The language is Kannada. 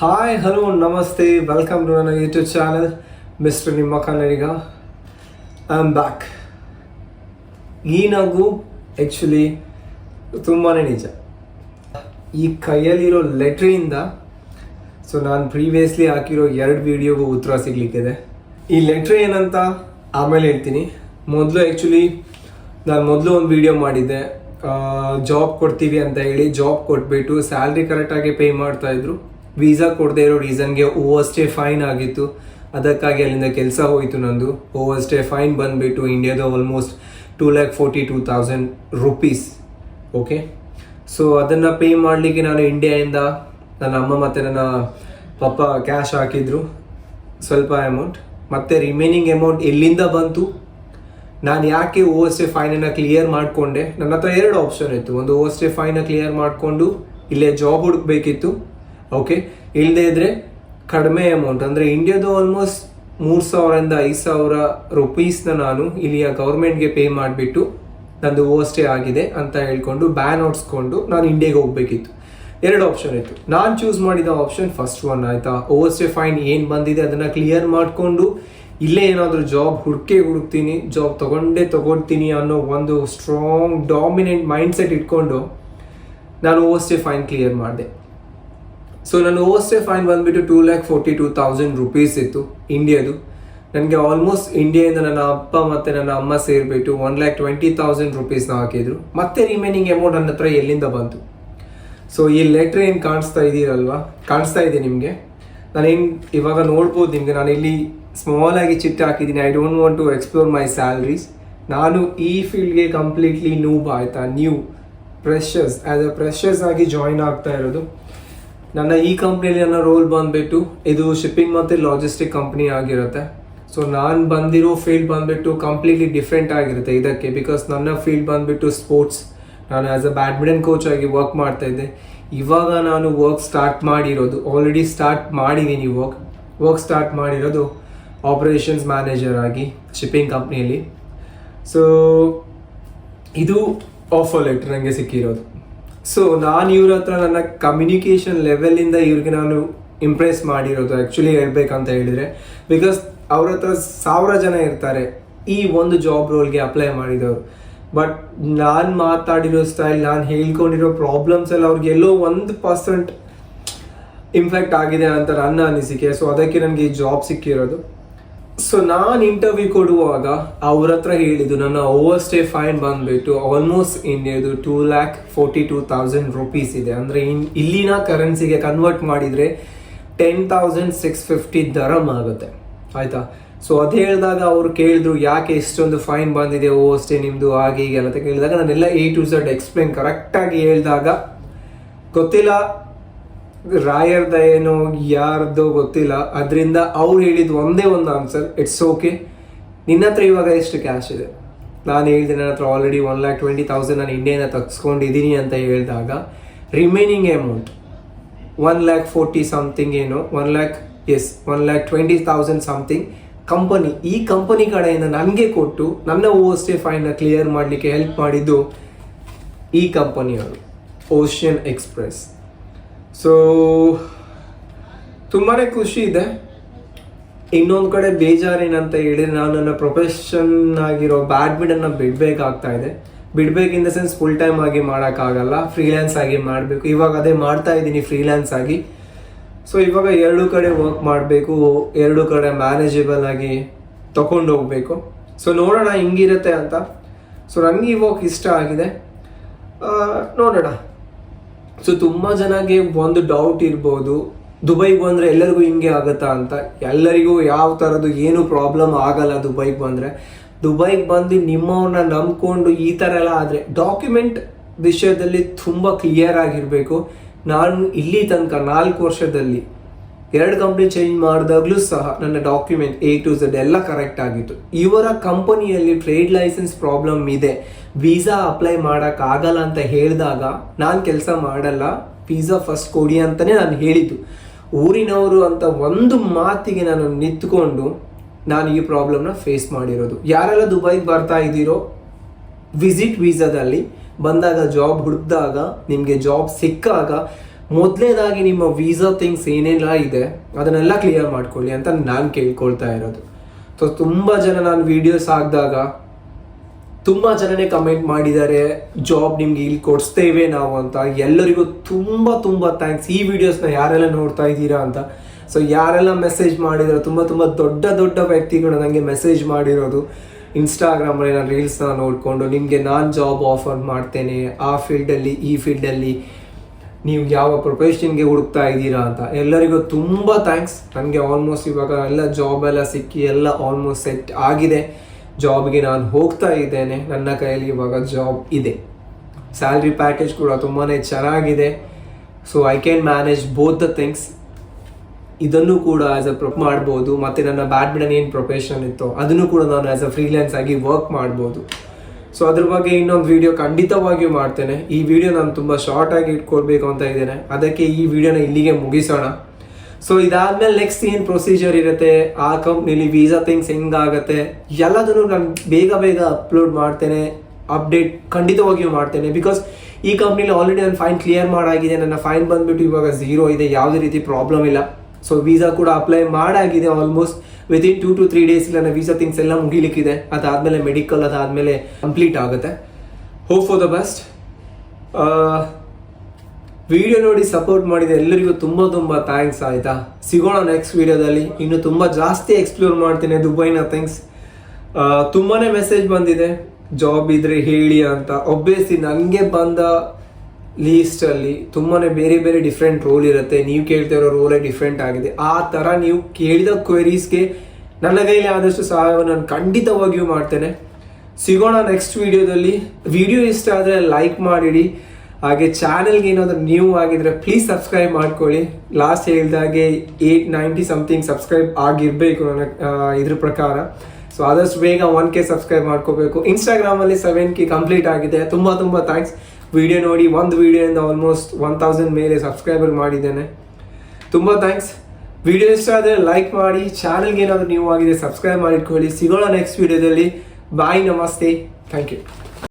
ಹಾಯ್ ಹಲೋ ನಮಸ್ತೆ ವೆಲ್ಕಮ್ ಟು ನನ್ನ ಯೂಟ್ಯೂಬ್ ಚಾನಲ್ ಮಿಸ್ಟರ್ ನಿಮ್ಮ ಕನ್ನಡಿಗ ಐ ಆಮ್ ಬ್ಯಾಕ್ ಈ ನಗು ಆ್ಯಕ್ಚುಲಿ ತುಂಬಾ ನಿಜ. ಈ ಕೈಯಲ್ಲಿರೋ ಲೆಟ್ರಿಯಿಂದ ಸೊ ನಾನು ಪ್ರೀವಿಯಸ್ಲಿ ಹಾಕಿರೋ ಎರಡು ವೀಡಿಯೋಗೂ ಉತ್ತರ ಸಿಗ್ಲಿಕ್ಕಿದೆ. ಈ ಲೆಟ್ರ್ ಏನಂತ ಆಮೇಲೆ ಹೇಳ್ತೀನಿ. ಮೊದಲು ಆ್ಯಕ್ಚುಲಿ ನಾನು ಮೊದಲು ಒಂದು ವೀಡಿಯೋ ಮಾಡಿದ್ದೆ. ಜಾಬ್ ಕೊಡ್ತೀವಿ ಅಂತ ಹೇಳಿ ಜಾಬ್ ಕೊಟ್ಬಿಟ್ಟು ಸ್ಯಾಲ್ರಿ ಕರೆಕ್ಟಾಗಿ ಪೇ ಮಾಡ್ತಾ ಇದ್ರು. ವೀಸಾ ಕೊಡದೇ ಇರೋ ರೀಸನ್ಗೆ ಓವರ್ ಸ್ಟೇ ಫೈನ್ ಆಗಿತ್ತು. ಅದಕ್ಕಾಗಿ ಅಲ್ಲಿಂದ ಕೆಲಸ ಹೋಯಿತು ನಂದು. ಓವರ್ ಸ್ಟೇ ಫೈನ್ ಬಂದುಬಿಟ್ಟು ಇಂಡಿಯಾದ almost two lakh forty two thousand rupees okay so ಅದನ್ನು ಪೇ ಮಾಡಲಿಕ್ಕೆ ನಾನು ಇಂಡಿಯಾಯಿಂದ ನನ್ನ ಅಮ್ಮ ಮತ್ತು ನನ್ನ ಪಪ್ಪ ಕ್ಯಾಶ್ ಹಾಕಿದ್ರು. ಸ್ವಲ್ಪ ಅಮೌಂಟ್ ಮತ್ತು ರಿಮೈನಿಂಗ್ ಅಮೌಂಟ್ ಎಲ್ಲಿಂದ ಬಂತು? ನಾನು ಯಾಕೆ ಓ ಎಸ್ ಎ ಫೈನನ್ನು ಕ್ಲಿಯರ್ ಮಾಡಿಕೊಂಡೆ? ನನ್ನ ಹತ್ರ ಎರಡು ಆಪ್ಷನ್ ಇತ್ತು. ಒಂದು ಓ ಎಸ್ ಎ ಫೈನ ಕ್ಲಿಯರ್ ಮಾಡಿಕೊಂಡು ಇಲ್ಲೇ ಜಾಬ್ ಹುಡುಕ್ಬೇಕಿತ್ತು. ಓಕೆ ಇಲ್ಲದೇ ಇದ್ದರೆ ಕಡಿಮೆ ಅಮೌಂಟ್ ಅಂದರೆ ಇಂಡಿಯಾದು ಆಲ್ಮೋಸ್ಟ್ ಮೂರು ಸಾವಿರದಿಂದ ಐದು ಸಾವಿರ ರುಪೀಸ್ನ ನಾನು ಇಲ್ಲಿಯ ಗೌರ್ಮೆಂಟ್ಗೆ ಪೇ ಮಾಡಿಬಿಟ್ಟು ನಂದು ಓಸ್ಟೇ ಸ್ಟೇ ಆಗಿದೆ ಅಂತ ಹೇಳ್ಕೊಂಡು ಬ್ಯಾನ್ ಹೊಡ್ಸ್ಕೊಂಡು ನಾನು ಇಂಡಿಯಾಗೆ ಹೋಗಬೇಕಿತ್ತು. ಎರಡು ಆಪ್ಷನ್ ಇತ್ತು. ನಾನು ಚೂಸ್ ಮಾಡಿದ ಆಪ್ಷನ್ ಫಸ್ಟ್ ಒನ್ ಆಯಿತಾ? ಓವರ್ಸ್ಟೇ ಸ್ಟೇ ಫೈನ್ ಏನು ಬಂದಿದೆ ಅದನ್ನು ಕ್ಲಿಯರ್ ಮಾಡಿಕೊಂಡು ಇಲ್ಲೇ ಏನಾದರೂ ಜಾಬ್ ಹುಡುಕೇ ಹುಡುಕ್ತೀನಿ ಜಾಬ್ ತಗೊಂಡೇ ತಗೊಳ್ತೀನಿ ಅನ್ನೋ ಒಂದು ಸ್ಟ್ರಾಂಗ್ ಡಾಮಿನೆಂಟ್ ಮೈಂಡ್ ಸೆಟ್ ಇಟ್ಕೊಂಡು ನಾನು ಓವರ್ಸ್ಟೇ ಸ್ಟೇ ಫೈನ್ ಕ್ಲಿಯರ್ ಮಾಡಿದೆ. ಸೊ ನನ್ನ ಓಸ್ಟೆ ಸ್ಟೇ ಫೈನ್ ಬಂದ್ಬಿಟ್ಟು two lakh forty two thousand rupees ಇತ್ತು ಇಂಡಿಯಾದು ನನಗೆ ಆಲ್ಮೋಸ್ಟ್ ಇಂಡಿಯಾದಿಂದ ನನ್ನ ಅಪ್ಪ ಮತ್ತು ನನ್ನ ಅಮ್ಮ ಸೇರಿಬಿಟ್ಟು ಒನ್ ಲ್ಯಾಕ್ ಟ್ವೆಂಟಿ ತೌಸಂಡ್ ರುಪೀಸ್ನ ಹಾಕಿದ್ರು. ಮತ್ತೆ ರಿಮೈನಿಂಗ್ ಅಮೌಂಟ್ ನನ್ನ ಹತ್ರ ಎಲ್ಲಿಂದ ಬಂತು? ಸೊ ಈ ಲೆಟ್ರ್ ಏನು ಕಾಣಿಸ್ತಾ ಇದ್ದೀರಲ್ವಾ ಕಾಣಿಸ್ತಾ ಇದೆ ನಿಮಗೆ. ನಾನೇನು ಇವಾಗ ನೋಡ್ಬೋದು ನಿಮಗೆ. ನಾನು ಇಲ್ಲಿ ಸ್ಮಾಲ್ ಆಗಿ ಚಿಟ್ಟು ಹಾಕಿದ್ದೀನಿ. I don't want to explore my salaries ನಾನು ಈ ಫೀಲ್ಡ್ಗೆ ಕಂಪ್ಲೀಟ್ಲಿ ನೂಬ್ ಆಯ್ತಾ? New freshers as a freshers ಆಗಿ ಜಾಯಿನ್ ಆಗ್ತಾ ಇರೋದು. ನನ್ನ ಈ ಕಂಪ್ನಿಯಲ್ಲಿ ನನ್ನ ರೋಲ್ ಬಂದ್ಬಿಟ್ಟು ಇದು ಶಿಪ್ಪಿಂಗ್ ಮತ್ತು ಲಾಜಿಸ್ಟಿಕ್ ಕಂಪ್ನಿ ಆಗಿರುತ್ತೆ. ಸೊ ನಾನು ಬಂದಿರೋ ಫೀಲ್ಡ್ ಬಂದ್ಬಿಟ್ಟು ಕಂಪ್ಲೀಟ್ಲಿ ಡಿಫ್ರೆಂಟ್ ಆಗಿರುತ್ತೆ ಇದಕ್ಕೆ ಬಿಕಾಸ್ ನನ್ನ ಫೀಲ್ಡ್ ಬಂದ್ಬಿಟ್ಟು ಸ್ಪೋರ್ಟ್ಸ್ ನಾನು ಆ್ಯಸ್ ಅ ಬ್ಯಾಡ್ಮಿಂಟನ್ ಕೋಚ್ ಆಗಿ ವರ್ಕ್ ಮಾಡ್ತಾ ಇದ್ದೆ. ಇವಾಗ ನಾನು ವರ್ಕ್ ಸ್ಟಾರ್ಟ್ ಮಾಡಿರೋದು. ಆಲ್ರೆಡಿ ಸ್ಟಾರ್ಟ್ ಮಾಡಿದ್ದೀನಿ ವರ್ಕ್ ವರ್ಕ್ ಸ್ಟಾರ್ಟ್ ಮಾಡಿರೋದು ಆಪರೇಷನ್ಸ್ ಮ್ಯಾನೇಜರ್ ಆಗಿ ಶಿಪ್ಪಿಂಗ್ ಕಂಪ್ನಿಯಲ್ಲಿ ಸೊ ಇದು ಆಫರ್ ಲೆಟ್ರ್ ನನಗೆ ಸಿಕ್ಕಿರೋದು. ಸೊ ನಾನು ಇವ್ರ ಹತ್ರ ನನ್ನ ಕಮ್ಯುನಿಕೇಷನ್ ಲೆವೆಲಿಂದ ಇವ್ರಿಗೆ ನಾನು ಇಂಪ್ರೆಸ್ ಮಾಡಿರೋದು ಆ್ಯಕ್ಚುಲಿ ಹೇಳ್ಬೇಕಂತ ಹೇಳಿದರೆ. ಬಿಕಾಸ್ ಅವ್ರ ಹತ್ರ ಸಾವಿರ ಜನ ಇರ್ತಾರೆ, ಈ ಒಂದು ಜಾಬ್ ರೋಲ್ಗೆ ಅಪ್ಲೈ ಮಾಡಿದವರು. ಬಟ್ ನಾನು ಮಾತಾಡಿರೋ ಸ್ಟೈಲ್ ನಾನು ಹೇಳ್ಕೊಂಡಿರೋ ಪ್ರಾಬ್ಲಮ್ಸ್ ಎಲ್ಲ ಅವ್ರಿಗೆ ಎಲ್ಲೋ ಒಂದು ಪರ್ಸೆಂಟ್ ಇಂಪ್ಯಾಕ್ಟ್ ಆಗಿದೆ ಅಂತ ನನ್ನ ಅನಿಸಿಕೆ. ಸೊ ಅದಕ್ಕೆ ನನಗೆ ಈ ಜಾಬ್ ಸಿಕ್ಕಿರೋದು. ಸೊ ನಾನು ಇಂಟರ್ವ್ಯೂ ಕೊಡುವಾಗ ಅವ್ರ ಹತ್ರ ಹೇಳಿದ್ದು ನನ್ನ ಓವರ್ ಸ್ಟೇ ಫೈನ್ ಬಂದ್ಬಿಟ್ಟು ಆಲ್ಮೋಸ್ಟ್ ಇಂಡಿಯಾದು two lakh forty two thousand rupees ಇದೆ. ಅಂದರೆ ಇನ್, ಇಲ್ಲಿನ ಕರೆನ್ಸಿಗೆ ಕನ್ವರ್ಟ್ ಮಾಡಿದರೆ ten thousand six fifty dirham ಆಗುತ್ತೆ. ಆಯಿತಾ? ಸೊ ಅದು ಹೇಳಿದಾಗ ಅವರು ಕೇಳಿದ್ರು, ಯಾಕೆ ಇಷ್ಟೊಂದು ಫೈನ್ ಬಂದಿದೆ ಓ ಸ್ಟೇ ನಿಮ್ಮದು ಹಾಗೆ ಹೀಗೆ ಅಂತ ಕೇಳಿದಾಗ ನಾನೆಲ್ಲ ಎ ಟು ಝಡ್ ಎಕ್ಸ್ಪ್ಲೇನ್ ಕರೆಕ್ಟಾಗಿ ಹೇಳಿದಾಗ, ಗೊತ್ತಿಲ್ಲ. ರಾಯರ್ದ ಏನೋ ಯಾರ್ದೋ ಗೊತ್ತಿಲ್ಲ. ಅದರಿಂದ ಅವ್ರು ಹೇಳಿದ ಒಂದೇ ಒಂದು ಆನ್ಸರ್ ಇಟ್ಸ್ ಓಕೆ ನಿನ್ನ ಹತ್ರ ಇವಾಗ ಎಷ್ಟು ಕ್ಯಾಶ್ ಇದೆ? ನಾನು ಹೇಳಿದೆ ನನ್ನ ಹತ್ರ already one lakh twenty thousand ನಾನು ಇಂಡಿಯಾನ ತಗ್ಸ್ಕೊಂಡಿದ್ದೀನಿ ಅಂತ ಹೇಳಿದಾಗ remaining amount one lakh forty something ಏನು one lakh S one lakh twenty thousand something company ಈ ಕಂಪನಿ ಕಡೆಯಿಂದ ನನಗೆ ಕೊಟ್ಟು, ನನ್ನ ಓ ಸ್ಟೇ ಕ್ಲಿಯರ್ ಮಾಡಲಿಕ್ಕೆ ಹೆಲ್ಪ್ ಮಾಡಿದ್ದು ಈ ಕಂಪನಿಯವರು ಓಷಿಯನ್ ಎಕ್ಸ್ಪ್ರೆಸ್ ಸೊ ತುಂಬಾ ಖುಷಿ ಇದೆ. ಇನ್ನೊಂದು ಕಡೆ ಬೇಜಾರೇನಂತ ಹೇಳಿದ್ರೆ ನಾನು ನನ್ನ ಪ್ರೊಫೆಷನ್ ಆಗಿರೋ ಬ್ಯಾಡ್ಮಿಂಟನ್ನ ಬಿಡಬೇಕಾಗ್ತಾ ಇದೆ. ಬಿಡ್ಬೇಕು in the sense full time ಆಗಿ ಮಾಡೋಕ್ಕಾಗಲ್ಲ ಫ್ರೀಲ್ಯಾನ್ಸ್ ಆಗಿ ಮಾಡಬೇಕು. ಇವಾಗ ಅದೇ ಮಾಡ್ತಾ ಇದ್ದೀನಿ ಫ್ರೀಲ್ಯಾನ್ಸ್ ಆಗಿ. ಸೊ ಇವಾಗ ಎರಡು ಕಡೆ ವರ್ಕ್ ಮಾಡಬೇಕು, ಎರಡು ಕಡೆ ಮ್ಯಾನೇಜಬಲ್ ಆಗಿ ತಗೊಂಡು ಹೋಗಬೇಕು. ಸೊ ನೋಡೋಣ ಹಿಂಗಿರುತ್ತೆ ಅಂತ. ಸೊ ನನಗೆ ಈ ವರ್ಕ್ ಇಷ್ಟ ಆಗಿದೆ. ನೋಡೋಣ. ಸೊ ತುಂಬಾ ಜನಗೆ ಒಂದು ಡೌಟ್ ಇರ್ಬೋದು. ದುಬೈಗೆ ಬಂದರೆ ಎಲ್ಲರಿಗೂ ಹಿಂಗೆ ಆಗುತ್ತಾ ಅಂತ. ಎಲ್ಲರಿಗೂ ಯಾವ ಥರದ್ದು ಏನು ಪ್ರಾಬ್ಲಮ್ ಆಗಲ್ಲ ದುಬೈಗೆ ಬಂದರೆ. ದುಬೈಗೆ ಬಂದು ನಿಮ್ಮವ್ರನ್ನ ನಂಬ್ಕೊಂಡು ಈ ಥರ ಎಲ್ಲ ಆದರೆ ಡಾಕ್ಯುಮೆಂಟ್ ವಿಷಯದಲ್ಲಿ ತುಂಬ ಕ್ಲಿಯರ್ ಆಗಿರಬೇಕು. ನಾನು ಇಲ್ಲಿ ತನಕ ನಾಲ್ಕು ವರ್ಷದಲ್ಲಿ ಎರಡು ಕಂಪ್ನಿ ಚೇಂಜ್ ಮಾಡಿದಾಗಲೂ ಸಹ ನನ್ನ ಡಾಕ್ಯುಮೆಂಟ್ ಎ ಟು ಝಡ್ ಎಲ್ಲ ಕರೆಕ್ಟ್ ಆಗಿತ್ತು. ಇವರ ಕಂಪನಿಯಲ್ಲಿ ಟ್ರೇಡ್ ಲೈಸೆನ್ಸ್ ಪ್ರಾಬ್ಲಮ್ ಇದೆ. ವೀಸಾ ಅಪ್ಲೈ ಮಾಡೋಕ್ಕಾಗಲ್ಲ ಅಂತ ಹೇಳಿದಾಗ ನಾನು ಕೆಲಸ ಮಾಡಲ್ಲ ವೀಸಾ ಫಸ್ಟ್ ಕೊಡಿ ಅಂತಲೇ ನಾನು ಹೇಳಿದ್ದು. ಊರಿನವರು ಅಂತ ಒಂದು ಮಾತಿಗೆ ನಾನು ನಿಂತ್ಕೊಂಡು ನಾನು ಈ ಪ್ರಾಬ್ಲಮ್ನ ಫೇಸ್ ಮಾಡಿರೋದು. ಯಾರೆಲ್ಲ ದುಬೈಗೆ ಬರ್ತಾ ಇದ್ದೀರೋ ವಿಸಿಟ್ ವೀಸಾದಲ್ಲಿ ಬಂದಾಗ ಜಾಬ್ ಹುಡುಕಿದಾಗ, ನಿಮಗೆ ಜಾಬ್ ಸಿಕ್ಕಾಗ ಮೊದಲನೇದಾಗಿ ನಿಮ್ಮ ವೀಸಾ ಥಿಂಗ್ಸ್ ಏನೆಲ್ಲ ಇದೆ, ಅದನ್ನೆಲ್ಲ ಕ್ಲಿಯರ್ ಮಾಡ್ಕೊಳ್ಳಿ ಅಂತ ನಾನು ಕೇಳ್ಕೊಳ್ತಾ ಇರೋದು. ಸೊ ತುಂಬ ಜನ ನಾನು ವೀಡಿಯೋಸ್ ಹಾಕಿದಾಗ, ತುಂಬ ಜನನೇ ಕಮೆಂಟ್ ಮಾಡಿದ್ದಾರೆ ಜಾಬ್ ನಿಮ್ಗೆ ಇಲ್ಲಿ ಕೊಡಿಸ್ತೇವೆ ನಾವು ಅಂತ. ಎಲ್ಲರಿಗೂ ತುಂಬ ತುಂಬ ಥ್ಯಾಂಕ್ಸ್ ಈ ವಿಡಿಯೋಸ್ನ ಯಾರೆಲ್ಲ ನೋಡ್ತಾ ಇದ್ದೀರಾ ಅಂತ. ಸೊ ಯಾರೆಲ್ಲ ಮೆಸೇಜ್ ಮಾಡಿದ್ರು, ತುಂಬ ತುಂಬ ದೊಡ್ಡ ದೊಡ್ಡ ವ್ಯಕ್ತಿಗಳು ನನಗೆ ಮೆಸೇಜ್ ಮಾಡಿರೋದು. ಇನ್ಸ್ಟಾಗ್ರಾಮಲ್ಲಿ ನಾನು ರೀಲ್ಸ್ನ ನೋಡಿಕೊಂಡು, ನಿಮಗೆ ನಾನು ಜಾಬ್ ಆಫರ್ ಮಾಡ್ತೇನೆ, ಆ ಫೀಲ್ಡಲ್ಲಿ ಈ ಫೀಲ್ಡಲ್ಲಿ ನೀವು ಯಾವ ಪ್ರೊಫೆಷನ್ಗೆ ಹುಡುಕ್ತಾ ಇದ್ದೀರಾ ಅಂತ. ಎಲ್ಲರಿಗೂ ತುಂಬ ಥ್ಯಾಂಕ್ಸ್ ನನಗೆ ಆಲ್ಮೋಸ್ಟ್ ಇವಾಗ ಎಲ್ಲ ಜಾಬ್ ಎಲ್ಲ ಸಿಕ್ಕಿ ಎಲ್ಲ ಆಲ್ಮೋಸ್ಟ್ ಸೆಟ್ ಆಗಿದೆ. ಜಾಬ್ಗೆ ನಾನು ಹೋಗ್ತಾ ಇದ್ದೇನೆ. ನನ್ನ ಕೈಯಲ್ಲಿ ಇವಾಗ ಜಾಬ್ ಇದೆ. ಸ್ಯಾಲ್ರಿ ಪ್ಯಾಕೇಜ್ ಕೂಡ ತುಂಬಾ ಚೆನ್ನಾಗಿದೆ. So I can manage both the things ಇದನ್ನು ಕೂಡ ಆ್ಯಸ್ ಅ ಪ್ರೊಪ್ ಮಾಡ್ಬೋದು. ಮತ್ತು ನನ್ನ ಬ್ಯಾಡ್ಮಿಂಟನ್ ಏನು ಪ್ರೊಫೆಷನ್ ಇತ್ತು ಅದನ್ನು ಕೂಡ ನಾನು ಆ್ಯಸ್ ಅ ಫ್ರೀಲ್ಯಾನ್ಸ್ ಆಗಿ ವರ್ಕ್ ಮಾಡ್ಬೋದು. ಸೊ ಅದ್ರ ಬಗ್ಗೆ ಇನ್ನೊಂದು ವಿಡಿಯೋ ಖಂಡಿತವಾಗಿಯೂ ಮಾಡ್ತೇನೆ. ಈ ವಿಡಿಯೋ ನಾನು ತುಂಬ ಶಾರ್ಟ್ ಆಗಿ ಇಟ್ಕೊಳ್ಬೇಕು ಅಂತ ಇದ್ದೇನೆ. ಅದಕ್ಕೆ ಈ ವಿಡಿಯೋನ ಇಲ್ಲಿಗೆ ಮುಗಿಸೋಣ. ಸೊ ಇದಾದ್ಮೇಲೆ ನೆಕ್ಸ್ಟ್ ಏನು ಪ್ರೊಸೀಜರ್ ಇರುತ್ತೆ? ಆ ಕಂಪ್ನಿಲಿ ವೀಸಾ ಥಿಂಗ್ಸ್ ಹೆಂಗಾಗತ್ತೆ? ಎಲ್ಲದನ್ನು ನಾನು ಬೇಗ ಬೇಗ ಅಪ್ಲೋಡ್ ಮಾಡ್ತೇನೆ. ಅಪ್ಡೇಟ್ ಖಂಡಿತವಾಗಿಯೂ ಮಾಡ್ತೇನೆ. ಬಿಕಾಸ್ ಈ ಕಂಪ್ನಿಲಿ ಆಲ್ರೆಡಿ ನನ್ನ ಫೈನ್ ಕ್ಲಿಯರ್ ಮಾಡಾಗಿದೆ. ನನ್ನ ಫೈನ್ ಬಂದ್ಬಿಟ್ಟು ಇವಾಗ ಝೀರೋ ಇದೆ. ಯಾವುದೇ ರೀತಿ ಪ್ರಾಬ್ಲಮ್ ಇಲ್ಲ. ಸೊ ವೀಸಾ ಕೂಡ apply ಮಾಡಾಗಿದೆ almost within two to three days ನನ್ನ ವೀಸಾ ಥಿಂಗ್ಸ್ ಎಲ್ಲ ಮುಗಿಲಿಕ್ಕಿದೆ. ಅದಾದಮೇಲೆ ಮೆಡಿಕಲ್ ಅದಾದಮೇಲೆ ಕಂಪ್ಲೀಟ್ ಆಗುತ್ತೆ. Hope for the best video ನೋಡಿ ಸಪೋರ್ಟ್ ಮಾಡಿದ ಎಲ್ಲರಿಗೂ ತುಂಬ ತುಂಬ ಥ್ಯಾಂಕ್ಸ್ ಆಯಿತಾ? ಸಿಗೋಣ ನೆಕ್ಸ್ಟ್ ವಿಡಿಯೋದಲ್ಲಿ ಇನ್ನು ತುಂಬ ಜಾಸ್ತಿ ಎಕ್ಸ್ಪ್ಲೋರ್ ಮಾಡ್ತೀನಿ. ದುಬೈನ ಥಿಂಗ್ಸ್ ತುಂಬಾ ಮೆಸೇಜ್ ಬಂದಿದೆ. ಜಾಬ್ ಇದ್ರೆ ಹೇಳಿ ಅಂತ. ಒಬ್ಬಿಯಸ್ಲಿ ನನಗೆ ಬಂದ ಲೀಸ್ಟಲ್ಲಿ ತುಂಬಾ ಬೇರೆ ಬೇರೆ ಡಿಫ್ರೆಂಟ್ ರೋಲ್ ಇರುತ್ತೆ. ನೀವು ಕೇಳ್ತಾ ಇರೋ ರೋಲೇ ಡಿಫ್ರೆಂಟ್ ಆಗಿದೆ. ಆ ಥರ ನೀವು ಕೇಳಿದ ಕ್ವೆರೀಸ್ಗೆ ನನ್ನ ಕೈಲಿ ಆದಷ್ಟು ಸಹಾಯವನ್ನು ನಾನು ಖಂಡಿತವಾಗಿಯೂ ಮಾಡ್ತೇನೆ. ಸಿಗೋಣ ನೆಕ್ಸ್ಟ್ ವಿಡಿಯೋದಲ್ಲಿ ವಿಡಿಯೋ ಇಷ್ಟ ಆದರೆ ಲೈಕ್ ಮಾಡಿಡಿ. ಹಾಗೆ ಚಾನೆಲ್ಗೆ ಏನಾದರೂ ನ್ಯೂ ಆಗಿದ್ರೆ ಪ್ಲೀಸ್ ಸಬ್ಸ್ಕ್ರೈಬ್ ಮಾಡ್ಕೊಳ್ಳಿ. ಲಾಸ್ಟ್ ಹೇಳಿದಾಗೆ ಏಯ್ಟ್ ನೈಂಟಿ ಸಮಥಿಂಗ್ ಸಬ್ಸ್ಕ್ರೈಬ್ ಆಗಿರಬೇಕು ನನ್ನ ಇದ್ರ ಪ್ರಕಾರ. ಸೊ ಆದಷ್ಟು ಬೇಗ ಒನ್ ಕೆ ಸಬ್ಸ್ಕ್ರೈಬ್ ಮಾಡ್ಕೋಬೇಕು. ಇನ್ಸ್ಟಾಗ್ರಾಮಲ್ಲಿ ಸೆವೆನ್ ಕೆ ಕಂಪ್ಲೀಟ್ ಆಗಿದೆ. ತುಂಬ ತುಂಬ ಥ್ಯಾಂಕ್ಸ್ ವಿಡಿಯೋ ನೋಡಿ, ಒಂದು ವಿಡಿಯೋಯಿಂದ ಆಲ್ಮೋಸ್ಟ್ ಒನ್ ತೌಸಂಡ್ ಮೇಲೆ ಸಬ್ಸ್ಕ್ರೈಬರ್ ಮಾಡಿದ್ದೇನೆ. ತುಂಬ ಥ್ಯಾಂಕ್ಸ್ ವಿಡಿಯೋ ಇಷ್ಟ ಆದರೆ ಲೈಕ್ ಮಾಡಿ ಚಾನಲ್ಗೆ ಏನಾದರೂ ನೀವು ಆಗಿದೆ ಸಬ್ಸ್ಕ್ರೈಬ್ ಮಾಡಿಟ್ಕೊಳ್ಳಿ. ಸಿಗೋಣ ನೆಕ್ಸ್ಟ್ ವಿಡಿಯೋದಲ್ಲಿ ಬಾಯ್ ನಮಸ್ತೆ. Thank you